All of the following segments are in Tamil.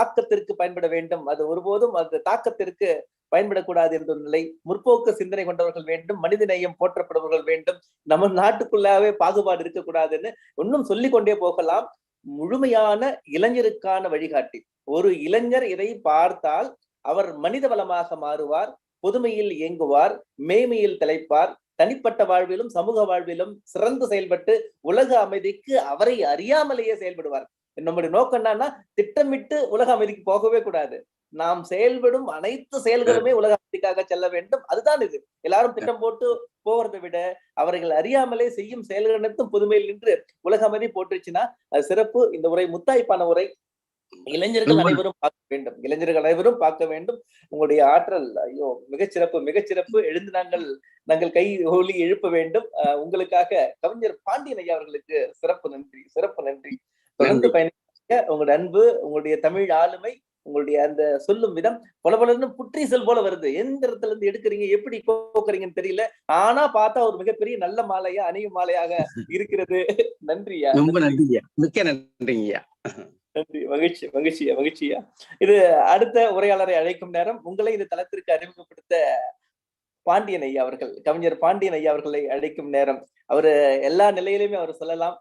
தாக்கத்திற்கு பயன்பட வேண்டும். அது ஒருபோதும் அது தாக்கத்திற்கு பயன்படக்கூடாது என்ற நிலை. முற்போக்கு சிந்தனை கொண்டவர்கள் வேண்டும். மனித நேயம் போற்றப்படுபவர்கள் வேண்டும். நம்ம நாட்டுக்குள்ளாவே பாகுபாடு இருக்கக்கூடாதுன்னு இன்னும் சொல்லிக் கொண்டே போகலாம். முழுமையான இளைஞருக்கான வழிகாட்டி. ஒரு இளைஞர் இதை பார்த்தால் அவர் மனித வளமாக மாறுவார் புதுமையில் இயங்குவார் மேமையில் தலைப்பார் தனிப்பட்ட வாழ்விலும் சமூக வாழ்விலும் சிறந்து செயல்பட்டு உலக அமைதிக்கு அவரை அறியாமலேயே செயல்படுவார். நம்முடைய நோக்கம் என்னன்னா திட்டமிட்டு உலக அமைதிக்கு போகவே கூடாது. நாம் செயல்படும் அனைத்து செயல்களுமே உலக அமைதிக்காக செல்ல வேண்டும். அதுதான் இது. எல்லாரும் திட்டம் போட்டு போகிறதை விட அவர்கள் அறியாமலே செய்யும் செயல்கள் அனைத்தும் புதுமையில் நின்று உலக அமைதி போட்டுருச்சுன்னா அது சிறப்பு. இந்த உரை முத்தாய்ப்பான உரை. இளைஞர்கள் அனைவரும் பார்க்க வேண்டும். இளைஞர்கள் அனைவரும் பார்க்க வேண்டும். உங்களுடைய ஆற்றல் ஐயோ மிகச்சிறப்பு மிகச்சிறப்பு எழுந்து நாங்கள் நாங்கள் கை ஒலி எழுப்ப வேண்டும். உங்களுக்காக கவிஞர் பாண்டியன் ஐயா அவர்களுக்கு சிறப்பு நன்றி சிறப்பு நன்றி. தொடர்ந்து. பயணிக்க உங்களுடைய அன்பு உங்களுடைய தமிழ் ஆளுமை உங்களுடைய அந்த சொல்லும் விதம் பல பலன்னு புற்றீசல் போல வருது. எந்த இடத்துல இருந்து எடுக்கிறீங்க எப்படி கோக்குறீங்கன்னு தெரியல. ஆனா பார்த்தா ஒரு மிகப்பெரிய நல்ல மாலையா அணியும் மாலையாக இருக்கிறது. நன்றியா ரொம்ப நன்றிங்கய்யா மிக்க நன்றிங்கய்யா நன்றி. மகிழ்ச்சி மகிழ்ச்சியா மகிழ்ச்சியா இது அடுத்த உரையாளரை அழைக்கும் நேரம். உங்களை இந்த தளத்திற்கு அறிமுகப்படுத்த பாண்டியன் ஐயா அவர்கள் கவிஞர் பாண்டியன் ஐயா அவர்களை அழைக்கும் நேரம். அவரு எல்லா நிலையிலுமே அவர் சொல்லலாம்.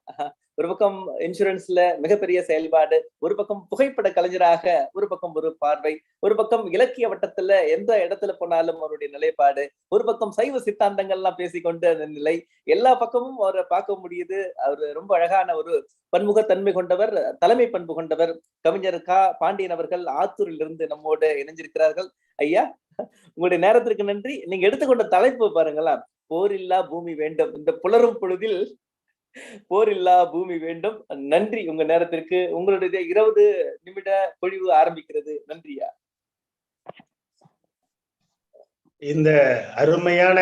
ஒரு பக்கம் இன்சூரன்ஸ்ல மிகப்பெரிய செயல்பாடு ஒரு பக்கம் புகைப்பட கலைஞராக ஒரு பக்கம் ஒரு பார்வை ஒரு பக்கம் இலக்கிய வட்டத்துல எந்த இடத்துல போனாலும் அவருடைய நிலைப்பாடு ஒரு பக்கம் சைவ சித்தாந்தங்கள்லாம் பேசிக்கொண்டு அந்த நிலை எல்லா பக்கமும் அவரை பார்க்க முடியுது. அவர் ரொம்ப அழகான ஒரு பன்முகத்தன்மை கொண்டவர் தலைமை பண்பு கொண்டவர். கவிஞர் கா பாண்டியன் அவர்கள் ஆத்தூரில் இருந்து நம்மோடு இணைஞ்சிருக்கிறார்கள். ஐயா உங்களுடைய நேரத்திற்கு நன்றி. நீங்க எடுத்துக்கொண்ட தலைப்பு பாருங்களா போரில்லா பூமி வேண்டும். இந்த புலரும் பொழுதில் போரில்லா பூமி வேண்டும். நன்றி உங்க நேரத்திற்கு. உங்களுடைய இருபது நிமிட பொழிவு ஆரம்பிக்கிறது. நன்றியா இந்த அருமையான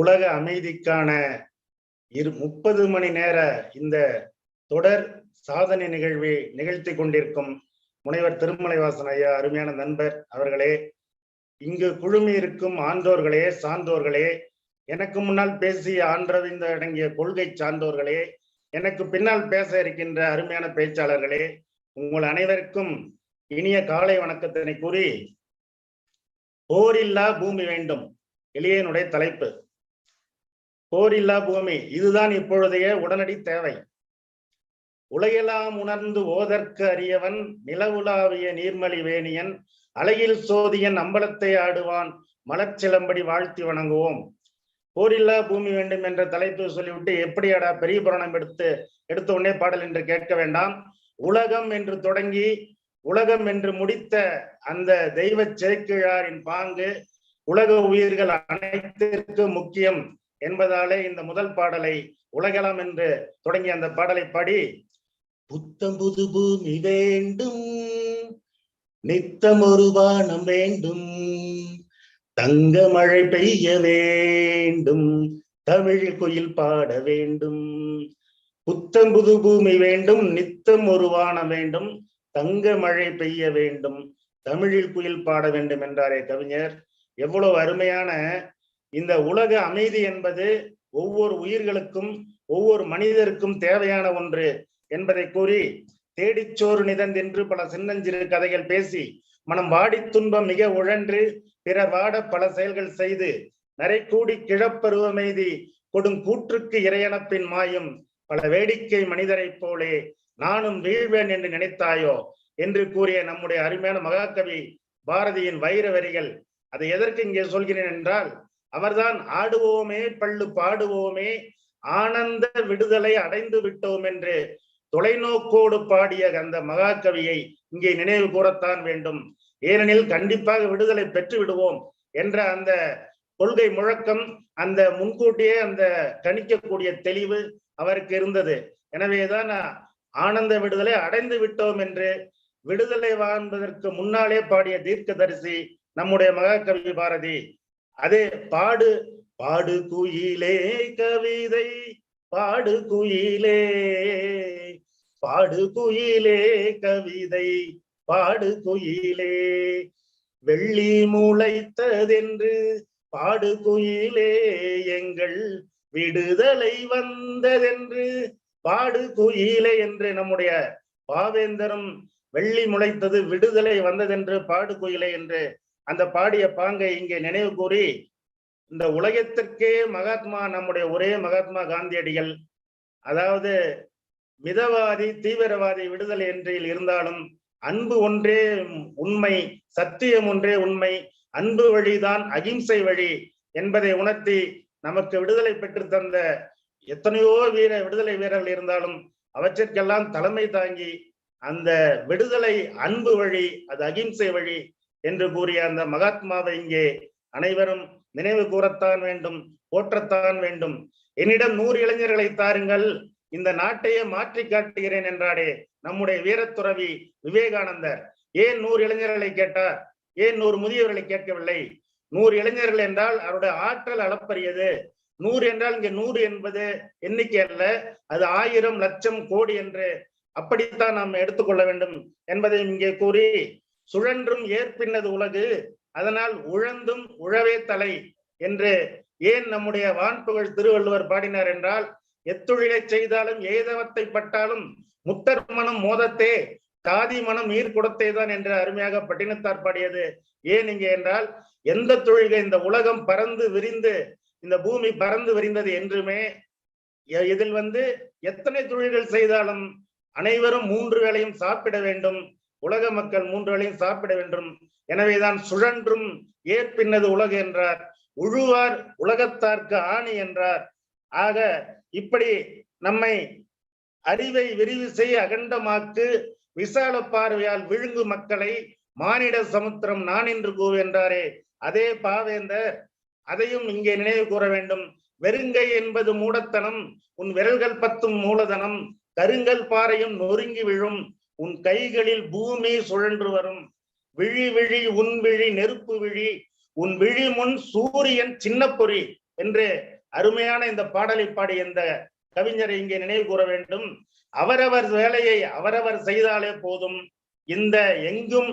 உலக அமைதிக்கான இரு முப்பது மணி நேர இந்த தொடர் சாதனை நிகழ்வை நிகழ்த்தி கொண்டிருக்கும் முனைவர் திருமலைவாசன் ஐயா அருமையான நண்பர் அவர்களே இங்கு குழுமி இருக்கும் ஆண்டோர்களே சான்றோர்களே எனக்கு முன்னால் பேசிய ஆன்றவிந்த அடங்கிய கொள்கை சார்ந்தோர்களே எனக்கு பின்னால் பேச இருக்கின்ற அருமையான பேச்சாளர்களே உங்கள் அனைவருக்கும் இனிய காலை வணக்கத்தினை கூறி போரில்லா பூமி வேண்டும் எளியனுடைய தலைப்பு. போரில்லா பூமி இதுதான் இப்பொழுதைய உடனடி தேவை. உலகெல்லாம் உணர்ந்து ஓதற்கு அறியவன் நிலவுலாவிய நீர்மலி வேணியன் அலையில் சோதியன் அம்பலத்தை ஆடுவான் மலர்ச்சிலம்படி வாழ்த்தி வணங்குவோம். போரில்லா பூமி வேண்டும் என்ற தலைப்பு சொல்லிவிட்டு எப்படியாடா பெரிய புராணம் எடுத்து எடுத்த உடனே பாடல் என்று கேட்க வேண்டாம். உலகம் என்று தொடங்கி உலகம் என்று முடித்த அந்த தெய்வ சேக்கிழாரின் பாங்கு உலக உயிர்கள் அனைத்திற்கும் முக்கியம் என்பதாலே இந்த முதல் பாடலை உலகலாம் என்று தொடங்கிய அந்த பாடலை பாடி புத்தம் புது பூமி வேண்டும் நித்தம் ஒரு வானம் வேண்டும். தங்க மழை பெய்ய வேண்டும். தமிழில் குயில் பாட வேண்டும். புத்தம் புது பூமி வேண்டும். நித்தம் ஒரு வானம் வேண்டும். தங்க மழை பெய்ய வேண்டும். தமிழில் குயில் பாட வேண்டும் என்றாரே கவிஞர். எவ்வளவு அருமையான இந்த உலக அமைதி என்பது ஒவ்வொரு உயிர்களுக்கும் ஒவ்வொரு மனிதருக்கும் தேவையான ஒன்று என்பதை கூறி தேடிச்சோறு நிதந்தென்று பல சின்னஞ்சிறு கதைகள் பேசி மனம் வாடி துன்பம் மிக உழன்று பிறர் வாட பல செயல்கள் செய்து நரை கூடி கிழப்பருவமைதி கொடும் கூற்றுக்கு இறையனப்பின் மாயும் பல வேடிக்கை மனிதரைப் போலே நானும் வீழ்வேன் என்று நினைத்தாயோ? என்று கூறிய நம்முடைய அருமையான மகாகவி பாரதியின் வைர வரிகள் அதை எதற்கு இங்கே சொல்கிறேன் என்றால் அவர்தான் ஆடுவோமே பள்ளு பாடுவோமே ஆனந்த விடுதலை அடைந்து விட்டோம் என்று தொலைநோக்கோடு பாடிய அந்த மகாகவியை இங்கே நினைவு கூறத்தான் வேண்டும். ஏனெனில் கண்டிப்பாக விடுதலை பெற்று விடுவோம் என்ற அந்த கொள்கை முழக்கம் அந்த முன்கூட்டியே அந்த கணிக்கக்கூடிய தெளிவு அவருக்கு இருந்தது. எனவேதான் ஆனந்த விடுதலை அடைந்து விட்டோம் என்று விடுதலை வாழ்ந்ததற்கு முன்னாலே பாடிய தீர்க்கதரிசி நம்முடைய மகாகவி பாரதி. அதே பாடு பாடு குயிலே கவிதை பாடு குயிலே பாடு குயிலே கவிதை பாடு குயிலே வெள்ளி முளைத்ததென்று பாடு குயிலே எங்கள் விடுதலை வந்ததென்று பாடு குயிலே என்று நம்முடைய பாவேந்தரும் வெள்ளி முளைத்தது விடுதலை வந்ததென்று பாடு குயிலை என்று அந்த பாடிய பாங்கை இங்கே நினைவு கூறி இந்த உலகத்திற்கே மகாத்மா நம்முடைய ஒரே மகாத்மா காந்தியடிகள் அதாவது மிதவாதி தீவிரவாதி விடுதலை என்றில் இருந்தாலும் அன்பு ஒன்றே உண்மை சத்தியம் ஒன்றே உண்மை. அன்பு வழிதான் அகிம்சை வழி என்பதை உணர்த்தி நமக்கு விடுதலை பெற்று தந்த எத்தனையோ வீர விடுதலை வீரர்கள் இருந்தாலும் அவற்றிற்கெல்லாம் தலைமை தாங்கி அந்த விடுதலை அன்பு வழி அது அகிம்சை வழி என்று கூறிய அந்த மகாத்மாவை இங்கே அனைவரும் நினைவு கூறத்தான் வேண்டும் போற்றத்தான் வேண்டும். என்னிடம் நூறு இளைஞர்களை தாருங்கள். இந்த நாட்டையே மாற்றி காட்டுகிறேன் என்றாடே நம்முடைய வீரத்துறவி விவேகானந்தர். ஏன் நூறு இளைஞர்களை கேட்டார்? ஏன் நூறு முதியவர்களை கேட்கவில்லை? நூறு இளைஞர்கள் என்றால் அவருடைய ஆற்றல் அளப்பரியது. நூறு என்றால் இங்கே நூறு என்பது எண்ணிக்கை அல்ல அது ஆயிரம் லட்சம் கோடி என்று அப்படித்தான் நாம் எடுத்துக்கொள்ள வேண்டும் என்பதை இங்கே கூறி சுழன்றும் ஏற்பின்னது உலகு அதனால் உழந்தும் உழவே தலை என்று ஏன் நம்முடைய வான்புகழ் திருவள்ளுவர் பாடினார் என்றால் எத்தொழிலை செய்தாலும் ஏதவத்தை பட்டாலும் முத்தர் மனம் மோதத்தே தாதி மனம் நீர் கொடுத்தேதான் என்று அருமையாக பட்டினத்தார் பாடியது. ஏன் இங்கே என்றால் எந்த தொழில்கள் இந்த உலகம் பறந்து விரிந்து இந்த பூமி பறந்து விரிந்தது என்றுமே இதில் வந்து எத்தனை தொழில்கள் செய்தாலும் அனைவரும் மூன்று வேளையும் சாப்பிட வேண்டும் உலக மக்கள் மூன்று வேளையும் சாப்பிட வேண்டும். எனவேதான் சுழன்றும் ஏற்பின்னது உலகு என்றார் உழுவார் உலகத்தார்க்கு ஆணி என்றார். ஆக இப்படி நம்மை அறிவை விரிவு செய்ய அகண்டமாக்கு விசால பார்வையால் விழுங்கு மக்களை மானிட சமுத்திரம் நான் என்று கூறு அதே பாவேந்தர் அதையும் இங்கே நினைவு கூற வேண்டும். வெறுங்கை என்பது மூடத்தனம் உன் விரல்கள் பத்தும் மூலதனம். கருங்கல் பாறையும் நொறுங்கி விழும் உன் கைகளில் பூமி சுழன்று வரும். விழி விழி உன் விழி நெருப்பு விழி உன் விழி முன் சூரியன் சின்ன பொறி என்று அருமையான இந்த பாடலை பாடிய இந்த கவிஞரை இங்கே நினைவு கூற வேண்டும். அவரவர் வேலையை அவரவர் செய்தாலே போதும். இந்த எங்கும்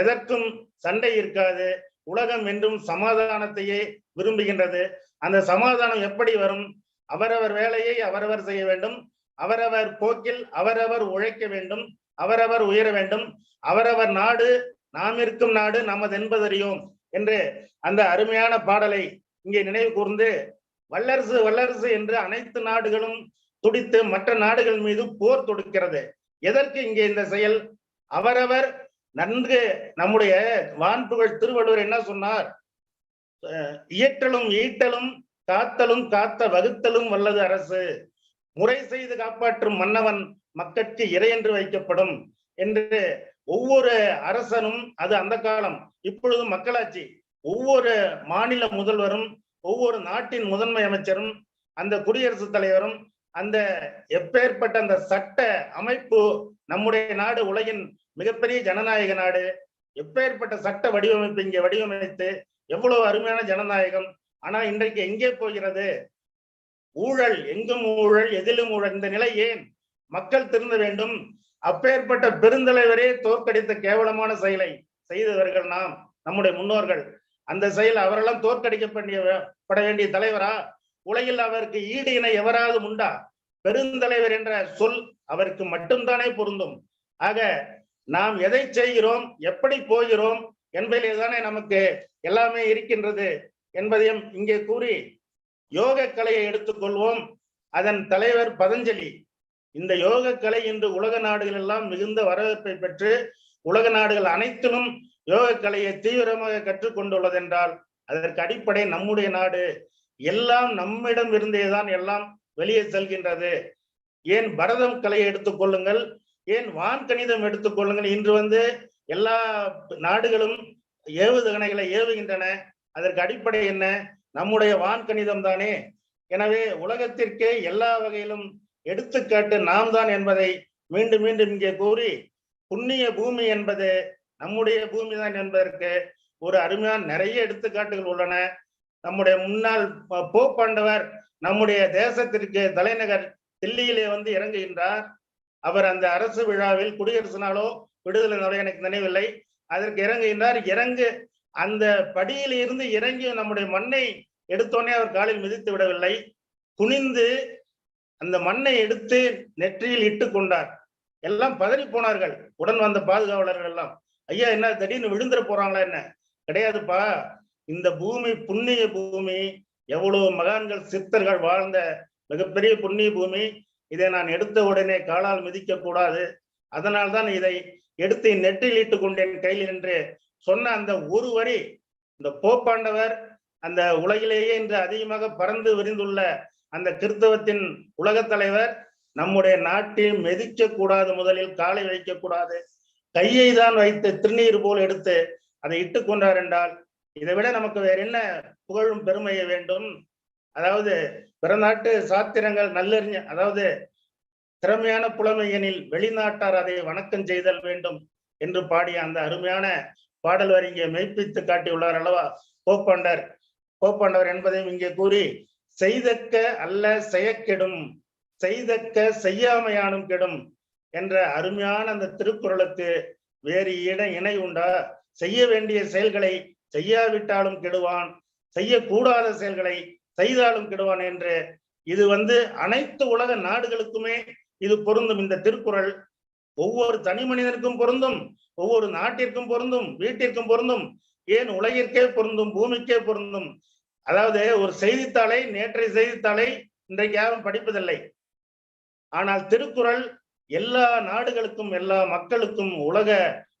எதற்கும் சண்டை இருக்காது. உலகம் என்றும் சமாதானத்தையே விரும்புகின்றது. அந்த சமாதானம் எப்படி வரும்? அவரவர் வேலையை அவரவர் செய்ய வேண்டும். அவரவர் போக்கில் அவரவர் உழைக்க வேண்டும். அவரவர் உயர வேண்டும். அவரவர் நாடு நாம் இருக்கும் நாடு நமது என்பதறியோம். என்று அந்த அருமையான பாடலை இங்கே நினைவு கூர்ந்து வல்லரசு வல்லரசு என்று அனைத்து நாடுகளும் துடித்து மற்ற நாடுகள் மீது போர் தொடுக்கிறது. எதற்கு இங்கே இந்த செயல்? அவரவர் நன்கு நம்முடைய வான்புகழ் திருவள்ளுவர் என்ன சொன்னார்? அஹ் இயற்றலும் ஈட்டலும் காத்தலும் காத்த வகுத்தலும் வல்லது அரசு. முறை செய்து காப்பாற்றும் மன்னவன் மக்கட்கு இறை என்று வைக்கப்படும் என்று ஒவ்வொரு அரசனும் அது அந்த காலம் இப்பொழுது மக்களாட்சி ஒவ்வொரு மாநில முதல்வரும் ஒவ்வொரு நாட்டின் முதன்மை அமைச்சரும் அந்த குடியரசுத் தலைவரும் அந்த எப்பேற்பட்ட அந்த சட்ட அமைப்பு நம்முடைய நாடு உலகின் மிகப்பெரிய ஜனநாயக நாடு எப்பேற்பட்ட சட்ட வடிவமைப்பு இங்கே வடிவமைத்து எவ்வளவு அருமையான ஜனநாயகம். ஆனா இன்றைக்கு எங்கே போகிறது? ஊழல் எங்கும் ஊழல் எதிலும் ஊழல். இந்த நிலை ஏன் மக்கள் திருந்த வேண்டும்? அப்பேற்பட்ட பெருந்தலைவரே தோற்கடித்த கேவலமான செயலை செய்தவர்கள் நாம் நம்முடைய முன்னோர்கள். அந்த செயல் அவரெல்லாம் தோற்கடிக்கப்பட பட வேண்டிய தலைவரா? உலகில் அவருக்கு ஈடு இணை எவராவது உண்டா? பெருந்தலைவர் என்ற சொல் அவருக்கு மட்டும்தானே பொருந்தும். ஆக நாம் எதை செய்கிறோம்? எப்படி போகிறோம்? என்பதிலே தானே நமக்கு எல்லாமே இருக்கின்றது என்பதையும் இங்கே கூறி யோக கலையை எடுத்துக்கொள்வோம் அதன் தலைவர் பதஞ்சலி இந்த யோக கலை இன்று உலக நாடுகள் எல்லாம் மிகுந்த வரவேற்பை பெற்று உலக நாடுகள் அனைத்திலும் யோக கலையை தீவிரமாக கற்றுக்கொண்டுள்ளது என்றால் அதற்கு அடிப்படை நம்முடைய நாடு எல்லாம் நம்மிடம் இருந்தேதான் எல்லாம் வெளியே செல்கின்றது. ஏன் பரதம் கலையை எடுத்துக்கொள்ளுங்கள் ஏன் வான்கணிதம் எடுத்துக்கொள்ளுங்கள் இன்று வந்து எல்லா நாடுகளும் ஏவுகணைகளை ஏவுகின்றன. அதற்கு அடிப்படை என்ன? நம்முடைய வான்கணிதம் தானே. எனவே உலகத்திற்கே எல்லா வகையிலும் எடுத்துக்காட்டு நாம் தான் என்பதை மீண்டும் மீண்டும் இங்கே கூறி புண்ணிய பூமி என்பது நம்முடைய பூமி தான் என்பதற்கு ஒரு அருமையான நிறைய எடுத்துக்காட்டுகள் உள்ளன. நம்முடைய முன்னாள் ப- போப்பாண்டவர் நம்முடைய தேசத்திற்கு தலைநகர் தில்லியிலே வந்து இறங்குகின்றார். அவர் அந்த அரசு விழாவில் குடியரசு நாளோ விடுதலை நாளோ எனக்கு நினைவில்லை. அதற்கு இறங்குகின்றார். இறங்கு அந்த படியில் இருந்து இறங்கி நம்முடைய மண்ணை எடுத்தோடனே அவர் காலில் மிதித்து விடவில்லை. குனிந்து அந்த மண்ணை எடுத்து நெற்றியில் இட்டு கொண்டார். எல்லாம் பதறி போனார்கள். உடன் வந்த பாதுகாவலர்கள் எல்லாம். ஐயா என்ன திடீர்னு விழுந்துற போறாங்களா என்ன? கிடையாதுப்பா. இந்த பூமி புண்ணிய பூமி எவ்வளவு மகான்கள் சித்தர்கள் வாழ்ந்த மிகப்பெரிய புண்ணிய பூமி. இதை நான் எடுத்த உடனே காலால் மிதிக்க கூடாது அதனால்தான் இதை எடுத்து நெற்றில் இட்டு கொண்டேன் கையில் என்று சொன்ன அந்த ஒரு வரி இந்த போப்பாண்டவர் அந்த உலகிலேயே இன்று அதிகமாக பறந்து விரிந்துள்ள அந்த கிறிஸ்தவத்தின் உலகத் தலைவர் நம்முடைய நாட்டில் மெதிக்க கூடாது முதலில் காலை வைக்க கூடாது கையை தான் வைத்து திருநீர் போல் எடுத்து அதை இட்டுக் கொண்டார் என்றால் இதை விட நமக்கு வேற என்ன புகழும் பெருமைய வேண்டும்? அதாவது பிறநாட்டு சாத்திரங்கள் நல்லறிஞ அதாவது திறமையான புலமையெனில் வெளிநாட்டார் அதை வணக்கம் செய்தல் வேண்டும் என்று பாடிய அந்த அருமையான பாடல் வரி இங்கே மெய்ப்பித்து காட்டியுள்ளார் அல்லவா? கோப்பாண்டர். கோப்பாண்டவர் என்பதையும் இங்கே கூறி செய்தக்க அல்ல செயக்கெடும் செய்தக்க செய்யாமையானும் கெடும் என்ற அருமையான அந்த திருக்குறளுக்கு வேறு இட இணை உண்டா? செய்ய வேண்டிய செயல்களை செய்யாவிட்டாலும் கெடுவான் செய்யக்கூடாத செயல்களை செய்தாலும் கெடுவான் என்று இது வந்து அனைத்து உலக நாடுகளுக்குமே இது பொருந்தும். இந்த திருக்குறள் ஒவ்வொரு தனி மனிதனுக்கும் பொருந்தும் ஒவ்வொரு நாட்டிற்கும் பொருந்தும் வீட்டிற்கும் பொருந்தும் ஏன் உலகிற்கே பொருந்தும் பூமிக்கே பொருந்தும்? அதாவது ஒரு செய்தித்தாளை நேற்றைய செய்தித்தாளை இன்றைக்கு யாரும் படிப்பதில்லை. ஆனால் திருக்குறள் எல்லா நாடுகளுக்கும் எல்லா மக்களுக்கும் உலக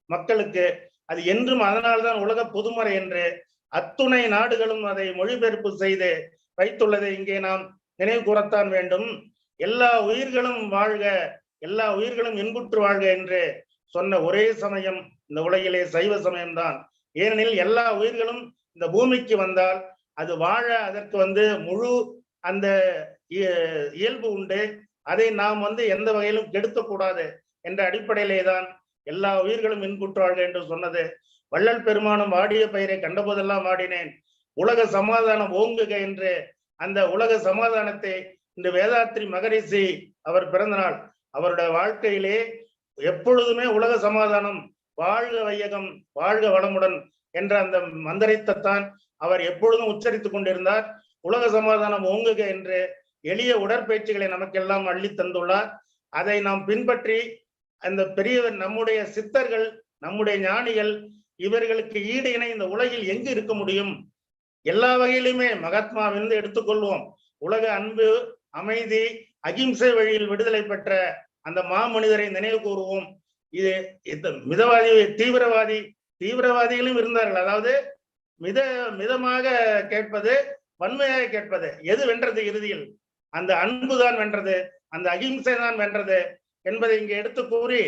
மக்களுக்கு அது என்றும் அதனால்தான் உலக பொதுமறை என்று அத்துணை நாடுகளும் அதை மொழிபெயர்ப்பு செய்து வைத்துள்ளதை இங்கே நாம் நினைவு கூறத்தான் வேண்டும். எல்லா உயிர்களும் வாழ்க எல்லா உயிர்களும் இன்புற்று வாழ்க என்று சொன்ன ஒரே சமயம் இந்த உலகிலே சைவ சமயம்தான். ஏனெனில் எல்லா உயிர்களும் இந்த பூமிக்கு வந்தால் அது வாழ அதற்கு வந்து முழு அந்த இய- இயல்பு உண்டு. அதை நாம் வந்து எந்த வகையிலும் கெடுக்கக்கூடாது என்ற அடிப்படையிலே தான் எல்லா உயிர்களும் இன்புற்றாழ்க என்று சொன்னது. வள்ளல் பெருமானும் வாடிய பெயரை கண்டபோதெல்லாம் வாடினேன். உலக சமாதானம் ஓங்குக என்று அந்த உலக சமாதானத்தை இந்த வேதாத்ரி மகரிஷி அவர் பிறந்த நாள் அவருடைய வாழ்க்கையிலே எப்பொழுதுமே உலக சமாதானம் வாழ்க வையகம் வாழ்க வளமுடன் என்ற அந்த மந்திரத்தைத்தான் அவர் எப்பொழுதும் உச்சரித்துக் கொண்டிருந்தார். உலக சமாதானம் ஓங்குக என்று எளிய உடற்பயிற்சிகளை நமக்கெல்லாம் அள்ளி தந்துள்ளார். அதை நாம் பின்பற்றி அந்த பெரியவர் நம்முடைய சித்தர்கள் நம்முடைய ஞானிகள் இவர்களுக்கு ஈடு இணை இந்த உலகில் எங்கு இருக்க முடியும்? எல்லா வகையிலுமே மகாத்மாவிலிருந்து எடுத்துக்கொள்வோம். உலக அன்பு அமைதி அகிம்சை வழியில் விடுதலை பெற்ற அந்த மாமனிதரை நினைவு கூறுவோம். இது இந்த மிதவாதி தீவிரவாதி தீவிரவாதிகளும் இருந்தார்கள். அதாவது மித மிதமாக கேட்பது வன்மையாக கேட்பது. எது வென்றது இறுதியில்? அந்த அன்புதான் வென்றது அந்த அகிம்சை தான் வென்றது என்பதை இங்கே எடுத்து கூறி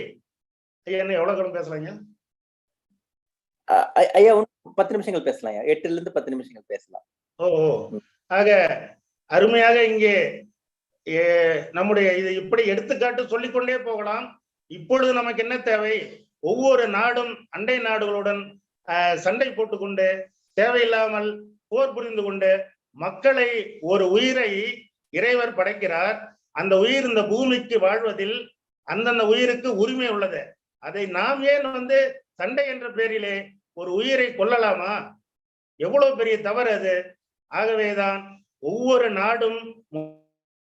ஐயா, என்ன எவ்வளவு காலம் பேசுறாங்க ஐயா பத்து நிமிஷங்கள் பேசலாம் எட்டுல இருந்து பத்து நிமிஷங்கள் பேசலாம். ஓ. ஆக அருமையாக இங்கே நம்முடைய இது இப்படி எடுத்துக்காட்டு சொல்லிக்கொண்டே போகலாம். இப்பொழுது நமக்கு என்ன தேவை? ஒவ்வொரு நாடும் அண்டை நாடுகளுடன் சண்டை போட்டுக்கொண்டு தேவையில்லாமல் போர் புரிந்து கொண்டு மக்களை ஒரு உயிரை இறைவர் படைக்கிறார். அந்த உயிர் இந்த பூமிக்கு வாழ்வதில் அந்தந்த உயிருக்கு உரிமை உள்ளது. அதை நாம் ஏன் வந்து சண்டை என்ற பேரிலே ஒரு உயிரை கொல்லலாமா? எவ்வளவு பெரிய தவறு அது. ஆகவேதான் ஒவ்வொரு நாடும்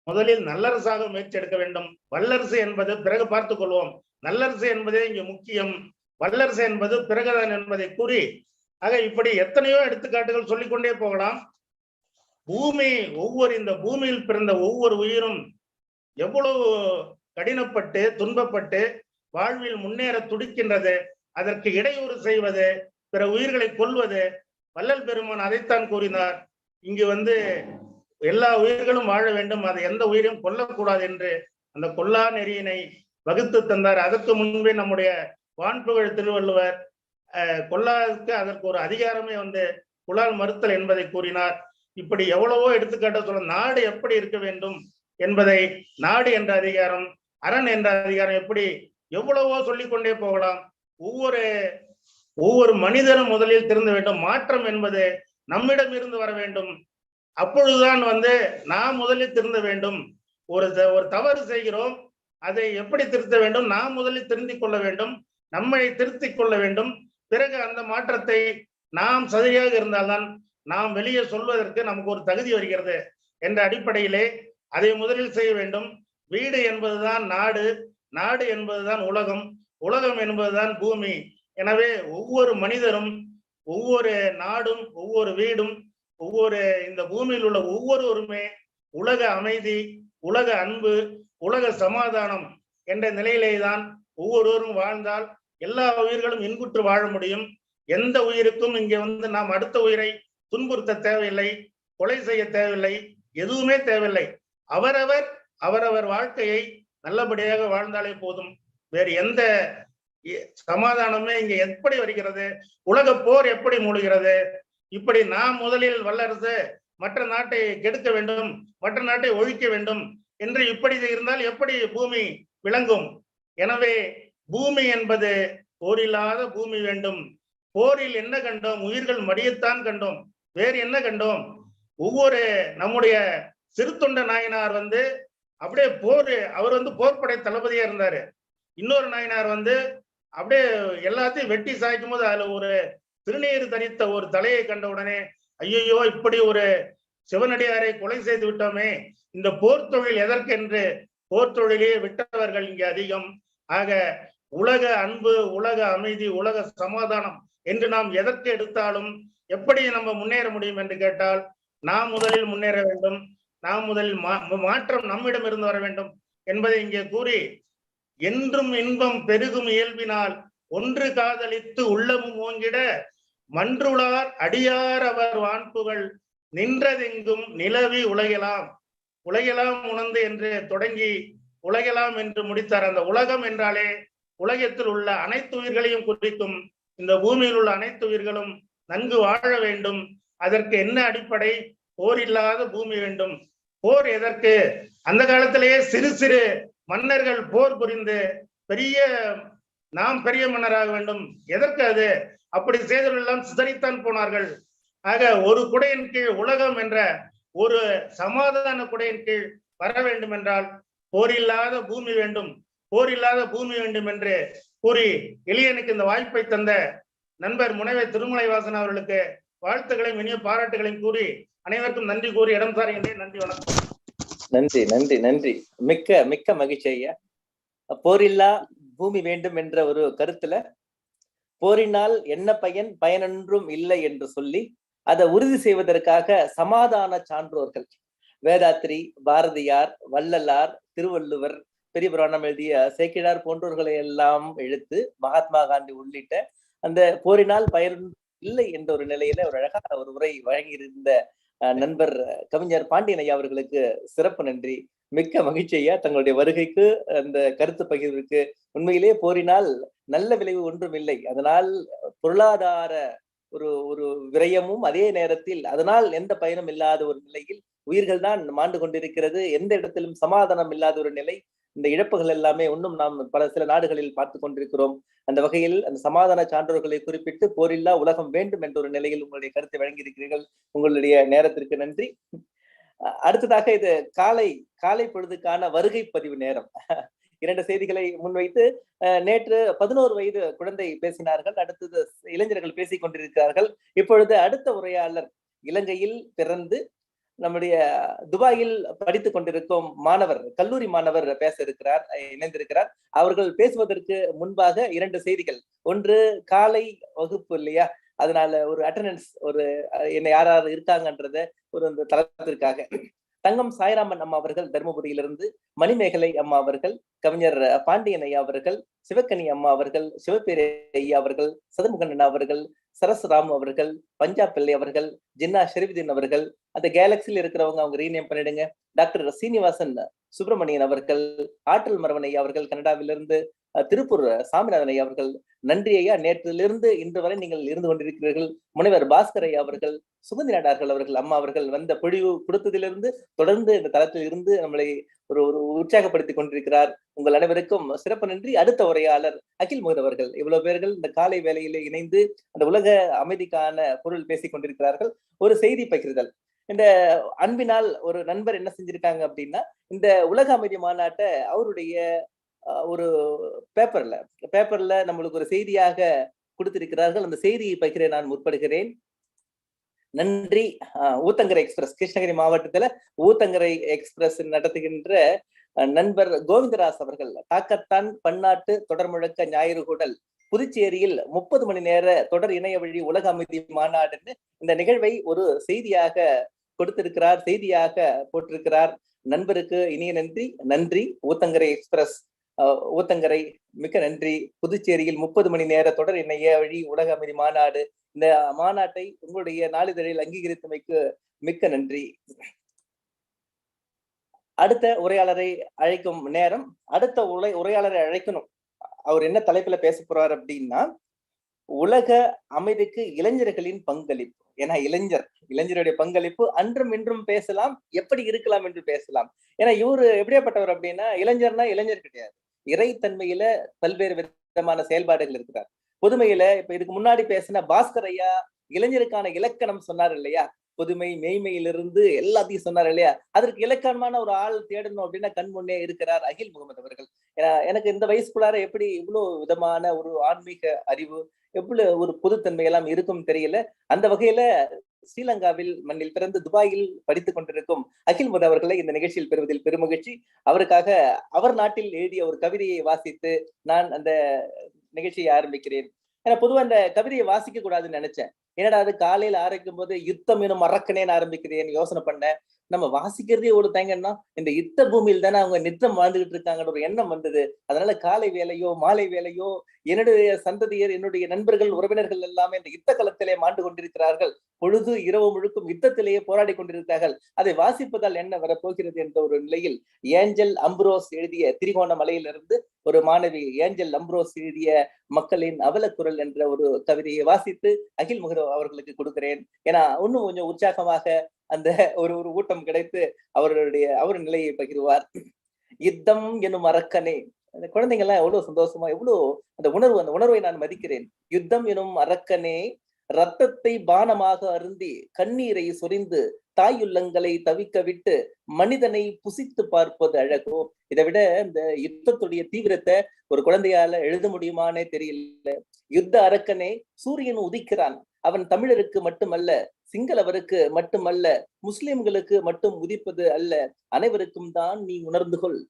முதலில் நல்லரசாக முயற்சி எடுக்க வேண்டும். வல்லரசு என்பது பிறகு பார்த்துக் கொள்வோம். நல்லரசு என்பதே இங்கு முக்கியம். வல்லரசு என்பது பிறகுதான் என்பதை கூறி ஆக இப்படி எத்தனையோ எடுத்துக்காட்டுகள் சொல்லிக்கொண்டே போகலாம். பூமி ஒவ்வொரு இந்த பூமியில் பிறந்த ஒவ்வொரு உயிரும் எவ்வளவு கடினப்பட்டு துன்பப்பட்டு வாழ்வில் முன்னேற துடிக்கின்றது அதற்கு இடையூறு செய்வது பிற உயிர்களை கொல்வது வள்ளல் பெருமான் அதைத்தான் கூறினார். இங்கு வந்து எல்லா உயிர்களும் வாழ வேண்டும் அதை எந்த உயிரையும் கொல்லக்கூடாது என்று அந்த கொல்லா நெறியினை வகுத்து தந்தார். அதற்கு முன்பே நம்முடைய வான்புகழ் திருவள்ளுவர் கொல்லாதுக்கு அதற்கு ஒரு அதிகாரமே வந்து குழால் மறுத்தல் என்பதை கூறினார். இப்படி எவ்வளவோ எடுத்துக்காட்ட சொல்ல நாடு எப்படி இருக்க வேண்டும் என்பதை நாடு என்ற அதிகாரம் அரண் என்ற அதிகாரம் எப்படி எவ்வளவோ சொல்லிக்கொண்டே போகலாம். ஒவ்வொரு ஒவ்வொரு மனிதனும் முதலில் திருந்த வேண்டும். மாற்றம் என்பது நம்மிடம் இருந்து வர வேண்டும். அப்பொழுதுதான் வந்து நாம் முதலில் திருந்த வேண்டும். ஒரு த- ஒரு தவறு செய்கிறோம் அதை எப்படி திருத்த வேண்டும்? நாம் முதலில் திருந்திக் கொள்ள வேண்டும். நம்மை திருத்திக் கொள்ள வேண்டும். பிறகு அந்த மாற்றத்தை நாம் சரியாக இருந்தால்தான் நாம் வெளியே சொல்வதற்கு நமக்கு ஒரு தகுதி வருகிறது என்ற அடிப்படையிலே அதை முதலில் செய்ய வேண்டும். வீடு என்பதுதான் நாடு நாடு என்பதுதான் உலகம் உலகம் என்பதுதான் பூமி. எனவே ஒவ்வொரு மனிதரும் ஒவ்வொரு நாடும் ஒவ்வொரு வீடும் ஒவ்வொரு இந்த பூமியில் உள்ள ஒவ்வொருவருமே உலக அமைதி உலக அன்பு உலக சமாதானம் என்ற நிலையிலே தான் ஒவ்வொருவரும் வாழ்ந்தால் எல்லா உயிர்களும் இன்புற்று வாழ முடியும். எந்த உயிருக்கும் இங்கே வந்து நாம் அடுத்த உயிரை துன்புறுத்த தேவையில்லை கொலை செய்ய தேவையில்லை எதுவுமே தேவையில்லை. அவரவர் அவரவர் வாழ்க்கையை நல்லபடியாக வாழ்ந்தாலே போதும். வேறு எந்த சமாதானமே இங்க எப்படி வருகிறது? உலக போர் எப்படி மூடுகிறது இப்படி நாம் முதலில் வல்லரசு மற்ற நாட்டை கெடுக்க வேண்டும் மற்ற நாட்டை ஒழிக்க வேண்டும் என்று இப்படி இருந்தால் எப்படி பூமி விளங்கும்? எனவே பூமி என்பது போரில்லாத பூமி வேண்டும். போரில் என்ன கண்டோம்? உயிர்கள் மடியத்தான் கண்டோம். வேறு என்ன கண்டோம்? ஒவ்வொரு நம்முடைய சிறுத்தொண்ட நாயனார் வந்து அப்படியே போர் அவர் வந்து போர்ப்படை தளபதியா இருந்தாரு. இன்னொரு நாயனார் வந்து அப்படியே எல்லாத்தையும் வெட்டி சாய்க்கும் போது அதுல ஒரு திருநீர் தரித்த ஒரு தலையை கண்ட உடனே ஐயையோ இப்படி ஒரு சிவனடியாரை கொலை செய்து விட்டோமே இந்த போர் தொழில் எதற்கென்று? போர் தொழிலே விட்டவர்கள் இங்கே அதிகம். ஆக உலக அன்பு உலக அமைதி உலக சமாதானம் என்று நாம் எதற்கு எடுத்தாலும் எப்படி நம்ம முன்னேற முடியும் என்று கேட்டால் நாம் முதலில் முன்னேற வேண்டும் நாம் முதலில் மா- மாற்றம் நம்மிடம் இருந்து வர வேண்டும் என்பதை இங்கே கூறி என்றும் இன்பம் பெருகும் இயல்பினால் ஒன்று காதலித்து உள்ளமும் ஓங்கிட மன்றுளார் அடியார் அவர் வான்புகள் நின்றதெங்கும் நிலவி உலகலாம். உலகலாம் உணர்ந்து என்று தொடங்கி உலகலாம் என்று முடித்தார். அந்த உலகம் என்றாலே உலகத்தில் உள்ள அனைத்து உயிர்களையும் குறிக்கும் இந்த பூமியில் உள்ள அனைத்து உயிர்களும் நன்கு வாழ வேண்டும். அதற்கு என்ன அடிப்படை? போர் இல்லாத பூமி வேண்டும். போர் எதற்கு? அந்த காலத்திலேயே சிறு சிறு மன்னர்கள் போர் புரிந்து பெரிய நாம் பெரிய மன்னராக வேண்டும். எதற்கு அது? அப்படி செய்தவர்கள் எல்லாம் சிதறித்தான் போனார்கள். ஆக ஒரு குடையின் கீழ் உலகம் என்ற ஒரு சமாதான குடையின் கீழ் வர வேண்டும் என்றால் போர் இல்லாத பூமி வேண்டும். போர் இல்லாத பூமி வேண்டும் என்று கூறி எளியனுக்கு இந்த வாய்ப்பை தந்த நண்பர் முனைவர் திருமலைவாசன் அவர்களுக்கு வாழ்த்துக்களையும் இனிய பாராட்டுகளையும் கூறி அனைவருக்கும் நன்றி கூறி இடம் சாருகின்றேன். நன்றி வணக்கம். நன்றி நன்றி நன்றி. மிக்க மிக்க மகிழ்ச்சி ஐயா. போரில்லா பூமி வேண்டும் என்ற ஒரு கருத்துல போரினால் என்ன பயன்? பயனென்றும் இல்லை என்று சொல்லி அதை உறுதி செய்வதற்காக சமாதான சான்றோர்கள். வேதாத்திரி பாரதியார் வள்ளலார் திருவள்ளுவர் பெரிய புராணம் எழுதிய சேக்கிழார் போன்றோர்களை எல்லாம் எழுத்து மகாத்மா காந்தி உள்ளிட்ட அந்த போரினால் பயன் இல்லை என்ற ஒரு நிலையில ஒரு அழகான ஒரு உரை வழங்கியிருந்த அஹ், நண்பர் கவிஞர் பாண்டியன் ஐயா அவர்களுக்கு சிறப்பு நன்றி. மிக்க மகிழ்ச்சி ஐயா. தங்களுடைய வருகைக்கு அந்த கருத்து பகிர்வுக்கு உண்மையிலேயே போரினால் நல்ல விளைவு ஒன்றும் இல்லை. அதனால் பொருளாதார ஒரு ஒரு விரயமும் அதே நேரத்தில் அதனால் எந்த பயனும் இல்லாத ஒரு நிலையில் உயிர்கள் தான் மாண்டு கொண்டிருக்கிறது. எந்த இடத்திலும் சமாதானம் இல்லாத ஒரு நிலை இந்த இழப்புகள் எல்லாமே இன்னும் நாம் பல சில நாடுகளில் பார்த்து கொண்டிருக்கிறோம். அந்த வகையில் அந்த சமாதான சான்றோர்களை குறிப்பிட்டு போரில்லா உலகம் வேண்டும் என்ற ஒரு நிலையில் உங்களுடைய கருத்தை வழங்கியிருக்கிறீர்கள். உங்களுடைய நேரத்திற்கு நன்றி. அஹ் அடுத்ததாக இது காலை காலை பொழுதுக்கான வருகை பதிவு நேரம். இரண்டு செய்திகளை முன்வைத்து அஹ், நேற்று பதினோரு வயது குழந்தை பேசினார்கள். அடுத்தது இளைஞர்கள் பேசிக் கொண்டிருக்கிறார்கள். இப்பொழுது அடுத்த உரையாளர் இலங்கையில் பிறந்து நம்முடைய துபாயில் படித்து கொண்டிருக்கும் மாணவர் கல்லூரி மாணவர் பேச இருக்கிறார் இணைந்திருக்கிறார். அவர்கள் பேசுவதற்கு முன்பாக இரண்டு செய்திகள். ஒன்று காலை வகுப்பு இல்லையா? அதனால ஒரு அட்டண்டன்ஸ் ஒரு என்ன யார் யார் இருக்காங்கன்றத ஒரு அந்த தளத்திற்காக. தங்கம் சாய்ராமன் அம்மா அவர்கள் தருமபுரியிலிருந்து மணிமேகலை அம்மா அவர்கள் கவிஞர் பாண்டியன் ஐயா அவர்கள் சிவக்கனி அம்மா அவர்கள் சிவபேரி ஐயா அவர்கள் சதுமுகண்ணன் அவர்கள் சரஸ்ராம் அவர்கள் பஞ்சாப் பிள்ளை அவர்கள் ஜின்னா ஷெரீஃபுதீன் அவர்கள் அந்த கேலக்சியில் இருக்கிறவங்க அவங்க ரீநேம் பண்ணிடுங்க. டாக்டர் சீனிவாசன் சுப்பிரமணியன் அவர்கள் ஆற்றல் மரவன் ஐயா அவர்கள் கனடாவிலிருந்து அஹ், திருப்பூர் சாமிநாதன் ஐயா அவர்கள் நன்றி ஐயா. நேற்றிலிருந்து இன்று வரை நீங்கள் இருந்து கொண்டிருக்கிறீர்கள். முனைவர் பாஸ்கர் ஐயா அவர்கள் சுகந்தி நாடார்கள் அவர்கள் அம்மா அவர்கள் வந்த பொழிவு கொடுத்ததிலிருந்து தொடர்ந்து இந்த தளத்தில் இருந்து நம்மளை ஒரு ஒரு உற்சாகப்படுத்திக் கொண்டிருக்கிறார். உங்கள் அனைவருக்கும் சிறப்பு நன்றி. அடுத்த உரையாளர் அகில் முகத் அவர்கள். இவ்வளவு பேர்கள் இந்த காலை வேலையிலே இணைந்து அந்த உலக அமைதிக்கான பொருள் பேசிக் கொண்டிருக்கிறார்கள். ஒரு செய்தி பகிர்தல். இந்த அன்பினால் ஒரு நண்பர் என்ன செஞ்சிருக்காங்க அப்படின்னா இந்த உலக அமைதி மாநாட்டை அவருடைய ஒரு பேப்பர்ல பேப்பர்ல நம்மளுக்கு ஒரு செய்தியாக கொடுத்திருக்கிறார்கள். அந்த செய்தியை பகிர நான் முற்படுகிறேன். நன்றி. ஊத்தங்கரை எக்ஸ்பிரஸ் கிருஷ்ணகிரி மாவட்டத்துல ஊத்தங்கரை எக்ஸ்பிரஸ் நடத்துகின்ற அஹ், நண்பர் கோவிந்தராஸ் அவர்கள் தாக்கத்தான் பன்னாட்டு தொடர்முழக்க ஞாயிறு கூடல் புதுச்சேரியில் முப்பது மணி நேர தொடர் இணைய வழி உலக அமைதி மாநாடுன்னு இந்த நிகழ்வை ஒரு செய்தியாக கொடுத்திருக்கிறார் செய்தியாக போட்டிருக்கிறார். நண்பருக்கு இனிய நன்றி. நன்றி. ஊத்தங்கரை எக்ஸ்பிரஸ் ஊத்தங்கரை மிக்க நன்றி. புதுச்சேரியில் முப்பது மணி நேர தொடர் இணைய வழி உலக அமைதி மாநாடு. இந்த மாநாட்டை உங்களுடைய நாளிதழில் அங்கீகரித்தமைக்கு மிக்க நன்றி. அடுத்த உரையாளரை அழைக்கும் நேரம். அடுத்த உரை உரையாளரை அழைக்கணும். அவர் என்ன தலைப்புல பேச போறார் அப்படின்னா உலக அமைதிக்கு இளைஞர்களின் பங்களிப்பு. ஏன்னா இளைஞர் இளைஞருடைய பங்களிப்பு அன்றும் இன்றும் பேசலாம் எப்படி இருக்கலாம் என்று பேசலாம். ஏன்னா இவரு எப்படியாப்பட்டவர் அப்படின்னா இளைஞர்னா இளைஞர் கிடையாது. இறைத்தன்மையில பல்வேறு விதமான செயல்பாடுகள் இருக்கிறார். புதுமையில இப்ப இதுக்கு முன்னாடி பேசின பாஸ்கர் ஐயா இளைஞருக்கான இலக்கணம் சொன்னார் இல்லையா? புதுமை மெய்மையிலிருந்து எல்லாத்தையும் சொன்னார் இல்லையா? அதற்கு இலக்கணமான ஒரு ஆள் தேடணும் அப்படின்னா கண் முன்னே இருக்கிறார் அகில் முகமது அவர்கள். ஏன்னா, எனக்கு இந்த வயசுக்குள்ளார எப்படி இவ்வளவு விதமான ஒரு ஆன்மீக அறிவு எவ்வளவு ஒரு பொதுத்தன்மை எல்லாம் இருக்கும் தெரியல. அந்த வகையில ஸ்ரீலங்காவில் மண்ணில் பிறந்து துபாயில் படித்துக் கொண்டிருக்கும் அகில் முத அவர்களை இந்த நிகழ்ச்சியில் பெறுவதில் பெருமகிழ்ச்சி. அவருக்காக அவர் நாட்டில் எழுதிய ஒரு கவிதையை வாசித்து நான் அந்த நிகழ்ச்சியை ஆரம்பிக்கிறேன். ஏன்னா பொதுவா அந்த கவிதையை வாசிக்க கூடாதுன்னு நினைச்சேன். என்னடா அது காலையில ஆரம்பிக்கும் போது யுத்தம் எனும் மறக்கனேன்னு ஆரம்பிக்கிறேன் யோசனை பண்ணேன். நம்ம வாசிக்கிறதே ஒரு தங்கன்னா இந்த யுத்த பூமியில் தானே அவங்க நித்தம் வாழ்ந்துகிட்டு இருக்காங்கன்னு ஒரு எண்ணம் வந்தது. அதனால காலை வேலையோ மாலை வேலையோ என்னுடைய சந்ததியர் என்னுடைய நண்பர்கள் உறவினர்கள் எல்லாமே இந்த யுத்த களத்திலே மாண்டு கொண்டிருக்கிறார்கள். பொழுது இரவு முழுக்கும் யுத்தத்திலேயே போராடி கொண்டிருக்கிறார்கள் அதை வாசிப்பதால் என்ன வரப்போகிறது என்ற ஒரு நிலையில் ஏஞ்சல் அம்ப்ரோஸ் எழுதிய திரிகோணமலையிலிருந்து ஒரு மாணவி ஏஞ்சல் அம்ப்ரோஸ் எழுதிய மக்களின் அவலக்குரல் என்ற ஒரு கவிதையை வாசித்து அகில் முகர் அவர்களுக்கு கொடுக்கிறேன். ஏன்னா இன்னும் கொஞ்சம் உற்சாகமாக அந்த ஒரு ஒரு ஊட்டம் கிடைத்து அவர்களுடைய அவர் நிலையை பகிர்வார். யுத்தம் எனும் அரக்கனே அந்த குழந்தைங்க எல்லாம் எவ்வளவு சந்தோஷமா எவ்வளவு அந்த உணர்வு அந்த உணர்வை நான் மதிக்கிறேன். யுத்தம் எனும் அரக்கனே ரத்தத்தை பானமாக அருந்தி கண்ணீரை சொரிந்து தாயுள்ளங்களை தவிக்க விட்டு மனிதனை புசித்து பார்ப்பது அழகோ? இதை விட இந்த யுத்தத்துடைய தீவிரத்தை ஒரு குழந்தையால எழுத முடியுமானே தெரியல. யுத்த அரக்கனே சூரியன் உதிக்கிறான். அவன் தமிழருக்கு மட்டுமல்ல சிங்களவருக்கு மட்டுமல்ல முஸ்லிம்களுக்கு மட்டும் உதிப்பது அல்ல அனைவருக்கும் தான் நீ உணர்ந்து கொள்.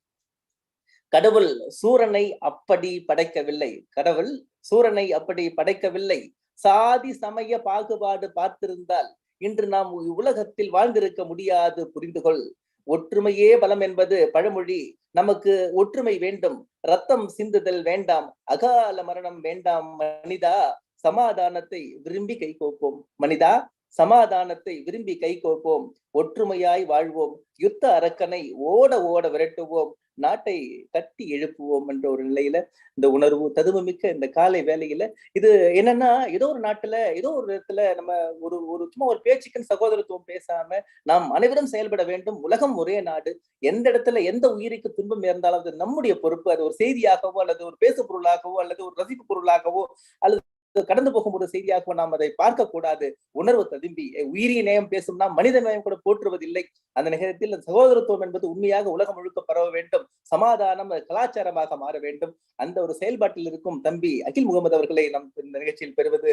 கடவுள் சூரனை அப்படி படைக்கவில்லை. கடவுள் சூரனை அப்படி படைக்கவில்லை. சாதி சமய பாகுபாடு பார்த்திருந்தால் இன்று நாம் உலகத்தில் வாழ்ந்திருக்க முடியாது புரிந்து கொள் ஒற்றுமையே பலம் என்பது பழமொழி. நமக்கு ஒற்றுமை வேண்டும். ரத்தம் சிந்துதல் வேண்டாம். அகால மரணம் வேண்டாம். மனிதா சமாதானத்தை விரும்பி கைகோப்போம் மனிதா சமாதானத்தை விரும்பி கைகோப்போம் ஒற்றுமையாய் வாழ்வோம். யுத்த அரக்கனை ஓட ஓட விரட்டுவோம். நாட்டை கட்டி எழுப்புவோம் என்ற ஒரு நிலையில இந்த உணர்வு ததுமமிக்க இந்த காலை வேலையில இது என்னன்னா ஏதோ ஒரு நாட்டுல ஏதோ ஒரு இடத்துல நம்ம ஒரு ஒரு சும்மா ஒரு பேச்சுக்குன்னு சகோதரத்துவம் பேசாம நாம் அனைவரும் செயல்பட வேண்டும். உலகம் ஒரே நாடு. எந்த இடத்துல எந்த உயிருக்கு துன்பம் இருந்தாலும் அது நம்முடைய பொறுப்பு. அது ஒரு செய்தியாகவோ அல்லது ஒரு பேசு பொருளாகவோ அல்லது ஒரு ரசிப்பு பொருளாகவோ அல்லது கடந்து போகும்போது ஒரு நாம் அதை பார்க்க கூடாது உணர்வு ததும்பி உயிரிய நேயம் பேசும்னா மனித நேயம் கூட போற்றுவதில்லை. அந்த நேரத்தில் சகோதரத்துவம் என்பது உண்மையாக உலகம் முழுக்க பரவ வேண்டும். சமாதானம் கலாச்சாரமாக மாற வேண்டும். அந்த ஒரு செயல்பாட்டில் இருக்கும் தம்பி அகில் முகமது அவர்களை நம் இந்த நிகழ்ச்சியில் பெறுவது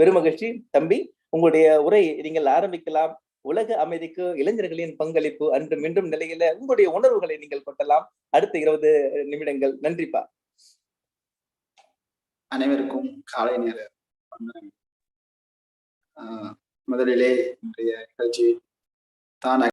பெருமகிழ்ச்சி. தம்பி உங்களுடைய உரை நீங்கள் ஆரம்பிக்கலாம். உலக அமைதிக்கு இளைஞர்களின் பங்களிப்பு அன்று மீண்டும் நிலையில உங்களுடைய உணர்வுகளை நீங்கள் கொட்டலாம். அடுத்த இருபது நிமிடங்கள். நன்றிப்பா அனைவருக்கும் காலை நேர ஆஹ் முதலிலே இன்றைய நிகழ்ச்சி தான்